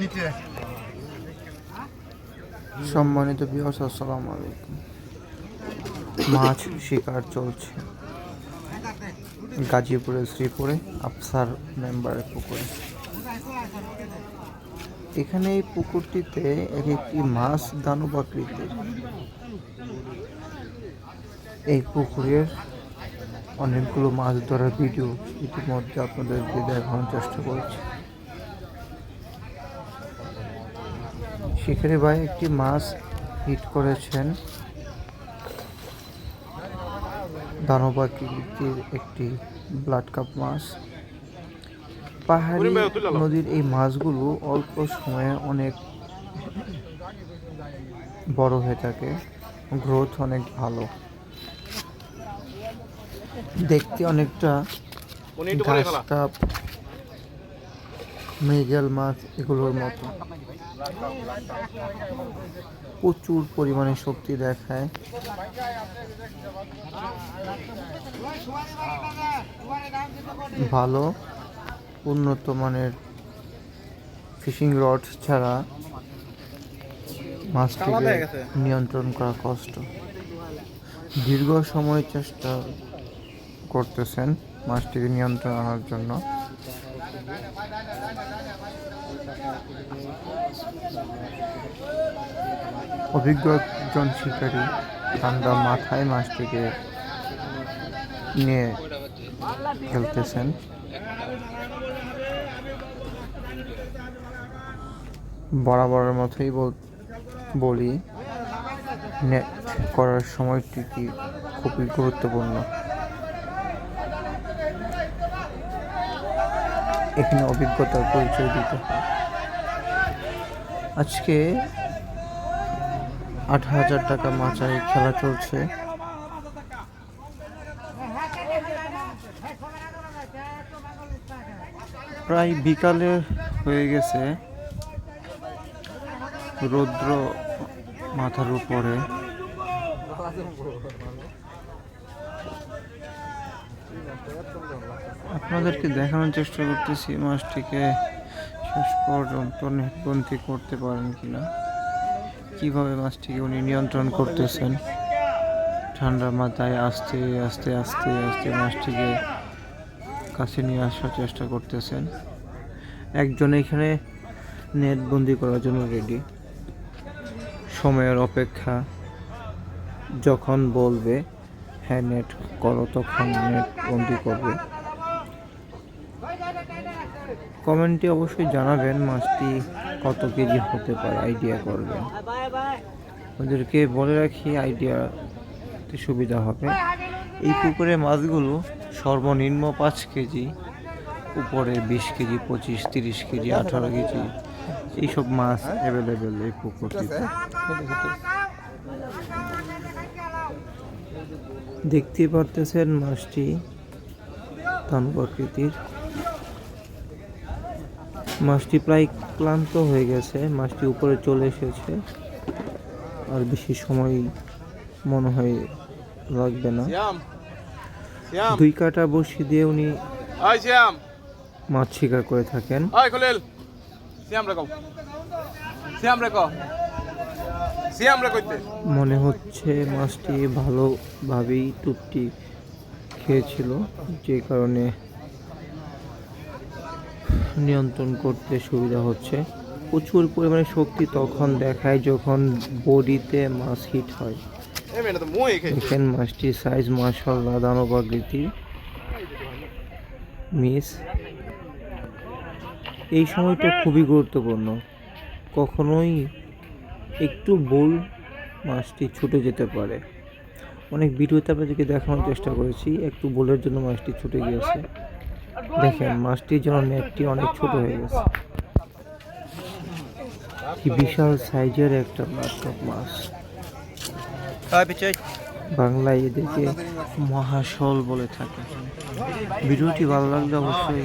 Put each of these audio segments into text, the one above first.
নিচে। সম্মানিত বিহস আসসালামু আলাইকুম। মাছ শিকার চলছে। গাজীপুরের শ্রীপুরে আফসার মেম্বারের পুকুরে। এখানে এই পুকুরটিতে এক একটি মাছ দানব আকৃতির এই পুকুরের অনেকগুলো মাছ ধরার ভিডিও ইতিমধ্যে আপনাদেরকে দেখানোর চেষ্টা করেছি। শিকারি ভাই একটি মাছ হিট করেছেন। দানবাকৃতির একটি ব্লাড কাপ মাছ। পাহাড়ি নদীর এই মাছগুলো অল্প সময়ে অনেক বড় হয়ে থাকে। গ্রোথ অনেক ভালো। দেখতে অনেকটা ঘাস মৃগেল মাছ এগুলোর মতো। প্রচুর পরিমাণে শক্তি দেখায়। ভালো উন্নত মানের ফিশিং রড ছাড়া মাছটিকে নিয়ন্ত্রণ করা কষ্ট। দীর্ঘ সময় চেষ্টা করতেছেন মাছটিকে নিয়ন্ত্রণ আনার জন্য। অভিজ্ঞ একজন শিকারী ঠান্ডা মাথায় মাছটিকে নিয়ে খেলতেছেন। বরাবরের মতোই বল- নেট করার সময়টি কি খুবই গুরুত্বপূর্ণ। এখানে অভিজ্ঞতার পরিচয় দিতে হয়। আজকে আট হাজার টাকা মাচায় খেলা চলছে। প্রায় বিকালে হয়ে গেছে। রৌদ্র মাথার উপরে। আপনাদেরকে দেখানোর চেষ্টা করতেছি মাছটিকে। শেষ পর্যন্ত নেটবন্দি করতে পারেন কিনা? কীভাবে মাছটিকে উনি নিয়ন্ত্রণ করতেছেন? ঠান্ডা মাথায় আস্তে আস্তে আস্তে আস্তে মাছটিকে কাছে নিয়ে আসার চেষ্টা করতেছেন। একজন এখানে নেট বন্দি করার জন্য রেডি সময়ের অপেক্ষা। যখন বলবে হ্যাঁ নেট করো, তখন নেট বন্দি করবে। কমেন্টে অবশ্যই জানাবেন মাছটি কত কেজি হতে পারে, আইডিয়া করবেন। ওদেরকে বলে রাখি, আইডিয়াতে সুবিধা হবে। এই পুকুরে মাছগুলো সর্বনিম্ন পাঁচ কেজি, উপরে বিশ কেজি, পঁচিশ, তিরিশ কেজি, আঠারো কেজি, এইসব মাছ অ্যাভেলেবেল এই পুকুরটিতে। দেখতে পারতেছেন মাছটি তানু প্রকৃতির। মাছটি প্রায় ক্লান্ত হয়ে গেছে মাছটি উপরে চলে এসেছে। আর বেশি সময় মনে হয় লাগবে না। দুই কাটা বসি দিয়ে উনি মাছ শিকার করে থাকেন। মনে হচ্ছে মাছটি ভালোভাবেই টুপটি খেয়েছিল যে কারণে নিয়ন্ত্রণ করতে সুবিধা হচ্ছে। প্রচুর পরিমাণে শক্তি তখন দেখায় যখন বডিতে মাছ হিট হয়। দেখেন মাছটির সাইজ মাসাল্লাহ দানব আকৃতির মিস এই সময়টা খুবই গুরুত্বপূর্ণ। কখনোই একটু ভুল মাছটি ছুটে যেতে পারে। অনেক ভিডিওতে আপনাদেরকে দেখানোর চেষ্টা করেছি একটু ভুলের জন্য মাছটি ছুটে গিয়েছে। দেখেন মাছটির জন্য নেটটি অনেক ছোট হয়ে গেছে। কি বিশাল সাইজের একটা ব্লাড মাছ। বাংলায় এদেরকে মহাশল বলে থাকে। ভিডিওটি ভালো লাগলে অবশ্যই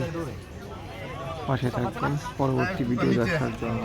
পাশে থাকবেন। পরবর্তী ভিডিও দেখার জন্য।